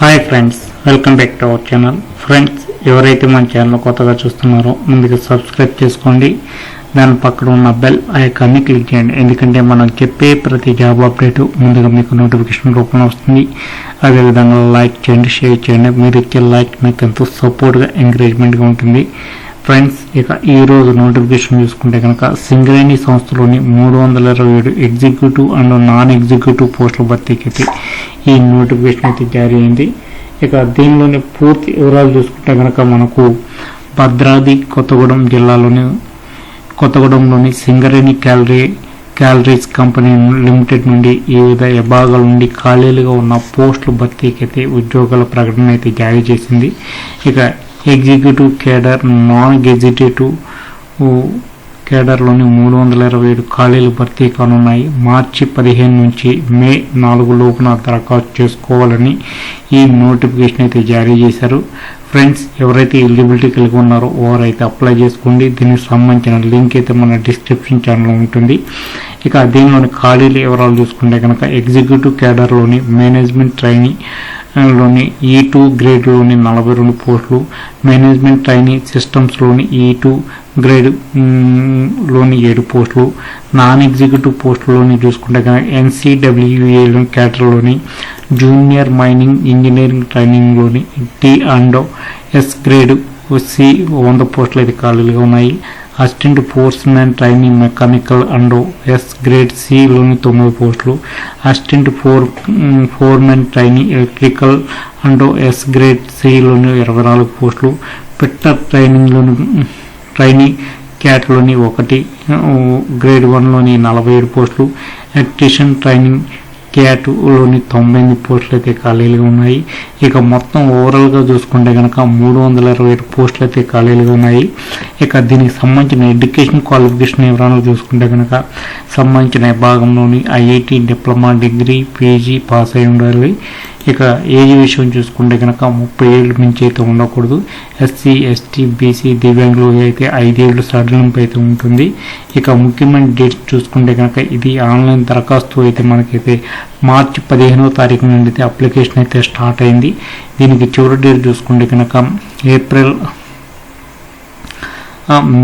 Hi friends welcome back to our channel friends ఎవరైతే మన channel కొత్తగా చూస్తున్నారో ముందుగా సబ్స్క్రైబ్ చేసుకోండి. దాని పక్కన ఉన్న బెల్ ఐకాన్ని క్లిక్ చేయండి. ఎందుకంటే మనం చెప్పే ప్రతి జాబ్ అప్డేట్ ముందుగా మీకు నోటిఫికేషన్ రూపంలో వస్తుంది. అదేవిధంగా లైక్ చేయండి షేర్ చేయండి. మీరు ఇచ్చే లైక్ మీకు ఎంతో సపోర్ట్గా ఎంకరేజ్మెంట్గా ఉంటుంది. ఫ్రెండ్స్ ఇక ఈ రోజు నోటిఫికేషన్ చూసుకుంటే కనుక సింగరేణి సంస్థలోని మూడు వందల ఇరవై ఏడు ఎగ్జిక్యూటివ్ అండ్ నాన్ ఎగ్జిక్యూటివ్ పోస్టుల భర్తీకి అయితే ఈ నోటిఫికేషన్ అయితే జారీ అయింది. ఇక దీనిలోని పూర్తి వివరాలు చూసుకుంటే కనుక మనకు భద్రాద్రి కొత్తగూడెం జిల్లాలోని కొత్తగూడెంలోని Singareni colliery collieries company limited నుండి వివిధ విభాగాల నుండి ఖాళీలుగా ఉన్న పోస్టుల భర్తీకి అయితే ఉద్యోగాల ప్రకటన అయితే జారీ చేసింది. ఇక ఎగ్జిక్యూటివ్ కేడర్ నాన్ ఎగ్జిక్యూటివ్ కేడర్లోని మూడు వందల ఇరవై ఏడు ఖాళీలు భర్తీ కానున్నాయి. మార్చి పదిహేను నుంచి మే నాలుగు లోపున దరఖాస్తు చేసుకోవాలని ఈ నోటిఫికేషన్ అయితే జారీ చేశారు. ఫ్రెండ్స్ ఎవరైతే ఎలిజిబిలిటీ కలిగి ఉన్నారో వారైతే అప్లై చేసుకోండి. దీనికి సంబంధించిన లింక్ అయితే మన డిస్క్రిప్షన్ ఛానల్లో ఉంటుంది. ఇక దీనిలోని ఖాళీల వివరాలు చూసుకుంటే కనుక ఎగ్జిక్యూటివ్ కేడర్లోని మేనేజ్మెంట్ ట్రైనింగ్లోని e ఈ టూ గ్రేడ్లోని నలభై రెండు పోస్టులు మేనేజ్మెంట్ ట్రైనింగ్ సిస్టమ్స్లోని e ఈ టూ గ్రేడ్లోని ఏడు పోస్టులు నాన్ ఎగ్జిక్యూటివ్ పోస్టులోని చూసుకుంటే కనుక ఎన్సీడబ్ల్యూఏలోని క్యాటర్లోని junior mining engineering ట్రైనింగ్లోని T and S grade C వంద పోస్టులు అయితే ఖాళీలుగా ఉన్నాయి. Assistant foreman training mechanical and S grade సిలోని తొమ్మిది పోస్టులు assistant fore foreman training electrical and S grade సిలోని ఇరవై నాలుగు పోస్టులు పిట్టర్ ట్రైనింగ్లోని ట్రైనింగ్ క్యాట్లోని ఒకటి గ్రేడ్ వన్లోని నలభై ఏడు పోస్టులు ఎలక్ట్రీషియన్ ట్రైనింగ్ క్యాట్లోని తొంభై ఎనిమిది పోస్టులు అయితే ఖాళీలుగా ఉన్నాయి. ఇక మొత్తం ఓవరాల్గా చూసుకుంటే కనుక మూడు వందల ఇరవై ఏడు పోస్టులు అయితే ఖాళీలుగా ఉన్నాయి. ఇక దీనికి సంబంధించిన ఎడ్యుకేషన్ క్వాలిఫికేషన్ వివరాలు చూసుకుంటే కనుక సంబంధించిన విభాగంలోని IIT diploma degree PG pass అయి ఉండాలి. ఇక ఏజ్ విషయం చూసుకుంటే కనుక ముప్పై ఏళ్ళు మించి అయితే ఉండకూడదు. ఎస్సీ ఎస్టీ బీసీ దివ్యాంగులు అయితే ఐదేళ్ళు సడలింపు అయితే ఉంటుంది. ఇక ముఖ్యమైన డేట్స్ చూసుకుంటే కనుక ఇది ఆన్లైన్ దరఖాస్తు అయితే మనకైతే మార్చి పదిహేనవ తారీఖు నుండి అయితే అప్లికేషన్ అయితే స్టార్ట్ అయింది. దీనికి చివరి డేట్ చూసుకుంటే కనుక ఏప్రిల్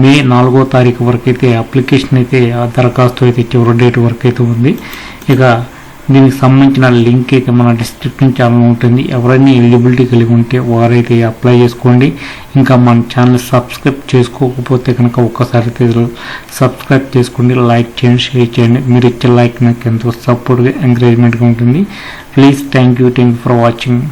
మే నాలుగో తారీఖు వరకు అయితే అప్లికేషన్ అయితే ఆ దరఖాస్తు అయితే చివరి డేట్ వరకు అయితే ఉంది. ఇక దీనికి సంబంధించిన లింక్ అయితే మన డిస్క్రిప్షన్ ఛానల్ ఉంటుంది. ఎవరైనా ఎలిజిబిలిటీ కలిగి ఉంటే వారైతే అప్లై చేసుకోండి. ఇంకా మన ఛానల్ సబ్స్క్రైబ్ చేసుకోకపోతే కనుక ఒక్కసారి సబ్స్క్రైబ్ చేసుకోండి. లైక్ చేయండి షేర్ చేయండి. మీరు ఇచ్చే లైక్ నాకు ఎంతో సపోర్ట్గా ఎంకరేజ్మెంట్గా ఉంటుంది. Please thank you thank you for watching